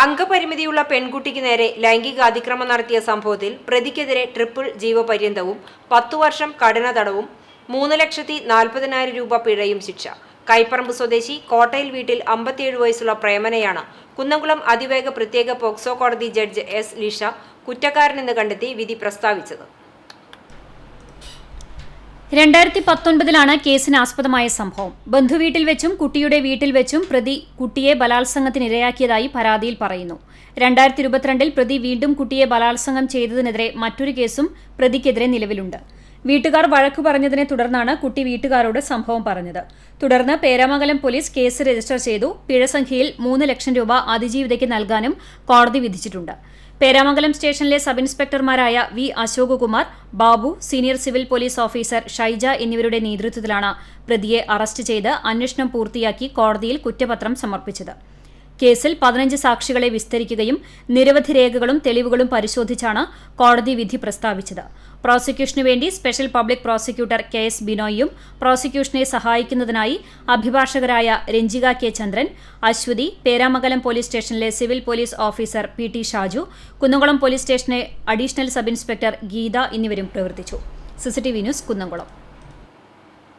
അംഗപരിമിതിയുള്ള പെൺകുട്ടിക്ക് നേരെ ലൈംഗിക അതിക്രമം നടത്തിയ സംഭവത്തിൽ പ്രതിക്കെതിരെ ട്രിപ്പിൾ ജീവപര്യന്തവും പത്തു വർഷം കഠിന തടവും മൂന്ന് ലക്ഷത്തി നാൽപ്പതിനായിരം രൂപ പിഴയും ശിക്ഷ. കൈപ്പറമ്പ് സ്വദേശി കോട്ടയിൽ വീട്ടിൽ അമ്പത്തിയേഴ് വയസ്സുള്ള പ്രേമനയാണ് കുന്നംകുളം അതിവേഗ പ്രത്യേക പോക്സോ കോടതി ജഡ്ജ് എസ് ലിഷ കുറ്റക്കാരനെന്ന് കണ്ടെത്തി വിധി പ്രസ്താവിച്ചത്. രണ്ടായിരത്തി പത്തൊൻപതിലാണ് കേസിന് ആസ്പദമായ സംഭവം. ബന്ധുവീട്ടിൽ വെച്ചും കുട്ടിയുടെ വീട്ടിൽ വെച്ചും പ്രതി കുട്ടിയെ ബലാത്സംഗത്തിനിരയാക്കിയതായി പരാതിയിൽ പറയുന്നു. രണ്ടായിരത്തി ഇരുപത്തിരണ്ടിൽ പ്രതി വീണ്ടും കുട്ടിയെ ബലാത്സംഗം ചെയ്തതിനെതിരെ മറ്റൊരു കേസും പ്രതിക്കെതിരെ നിലവിലുണ്ട്. വീട്ടുകാർ വഴക്കു പറഞ്ഞതിനെ തുടർന്നാണ് കുട്ടി വീട്ടുകാരോട് സംഭവം പറഞ്ഞത്. തുടർന്ന് പേരാമംഗലം പോലീസ് കേസ് രജിസ്റ്റർ ചെയ്തു. പിഴസംഖ്യയിൽ മൂന്ന് ലക്ഷം രൂപ അതിജീവിതയ്ക്ക് നൽകാനും കോടതി വിധിച്ചിട്ടുണ്ട്. പേരാമംഗലം സ്റ്റേഷനിലെ sub ഇൻസ്പെക്ടർമാരായ V Ashok Kumar Babu senior civil police officer Shaija എന്നിവരുടെ നേതൃത്വത്തിലാണ് പ്രതിയെ അറസ്റ്റ് ചെയ്ത് അന്വേഷണം പൂർത്തിയാക്കി കോടതിയിൽ കുറ്റപത്രം സമർപ്പിച്ചത്. കേസിൽ പതിനഞ്ച് സാക്ഷികളെ വിസ്തരിക്കുകയും നിരവധി രേഖകളും തെളിവുകളും പരിശോധിച്ചാണ് കോടതി വിധി പ്രസ്താവിച്ചത്. പ്രോസിക്യൂഷനു വേണ്ടി special public prosecutor K S ബിനോയും പ്രോസിക്യൂഷനെ സഹായിക്കുന്നതിനായി അഭിഭാഷകരായ രഞ്ജിക കെ ചന്ദ്രൻ അശ്വതി പേരാമംഗലം പോലീസ് സ്റ്റേഷനിലെ civil police officer P T Shaju Kunnamkulam police സ്റ്റേഷനെ additional sub inspector Geetha എന്നിവരും പ്രവർത്തിച്ചു. CCTV news Kunnamkulam.